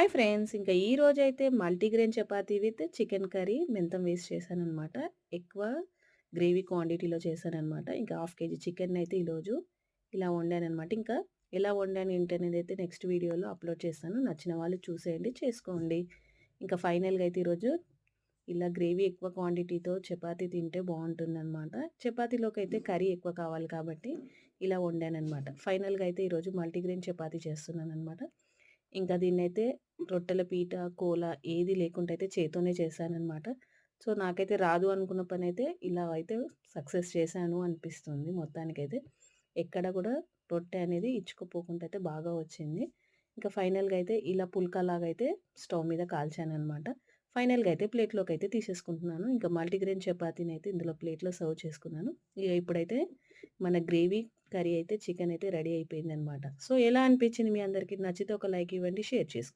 Hi friends ఇంకా ఈ రోజైతే multigrain chapati with chicken curry మెంతం వేసి చేశానమాట ఎక్కువ గ్రేవీ క్వాంటిటీలో చేశానమాట ఇంకా హాఫ్ కేజీ చికెన్ అయితే ఈరోజు ఇలా వండానమాట ఇంకా ఎలా వండాను ఏంటి అయితే నెక్స్ట్ వీడియోలో అప్లోడ్ చేస్తాను. నచ్చిన వాళ్ళు చూసేయండి, చేసుకోండి. ఇంకా ఫైనల్‌గా అయితే ఈరోజు ఇలా గ్రేవీ ఎక్కువ క్వాంటిటీతో చపాతీ తింటే బాగుంటుందన్నమాట చపాతీలోకి అయితే కర్రీ ఎక్కువ కావాలి కాబట్టి ఇలా వండానమాట ఫైనల్‌గా అయితే ఈరోజు మల్టీగ్రెయిన్ చపాతీ చేస్తున్నాననమాట. ఇంకా దీన్నైతే రొట్టెల పీట, కోల ఏది లేకుండా అయితే చేతోనే చేశానమాట సో, నాకైతే రాదు అనుకున్న పనైతే ఇలా అయితే సక్సెస్ చేశాను అనిపిస్తుంది మొత్తానికైతే. ఎక్కడ కూడా రొట్టె అనేది ఇచ్చుకుపోకుండా అయితే బాగా వచ్చింది. ఇంకా ఫైనల్‌గా అయితే ఇలా పుల్కాలాగా అయితే స్టవ్ మీద కాల్చాను అనమాట ఫైనల్‌గా అయితే ప్లేట్లోకి అయితే తీసేసుకుంటున్నాను. ఇంకా మల్టీగ్రెయిన్ అయితే ఇందులో ప్లేట్‌లో సర్వ్ చేసుకున్నాను. ఇక ఇప్పుడైతే మన గ్రేవీ కర్రీ అయితే చికెన్ అయితే రెడీ అయిపోయిందనమాట. సో, ఎలా అనిపించింది మీ అందరికి? నచ్చితే ఒక లైక్ ఇవ్వండి, షేర్ చేసుకోండి.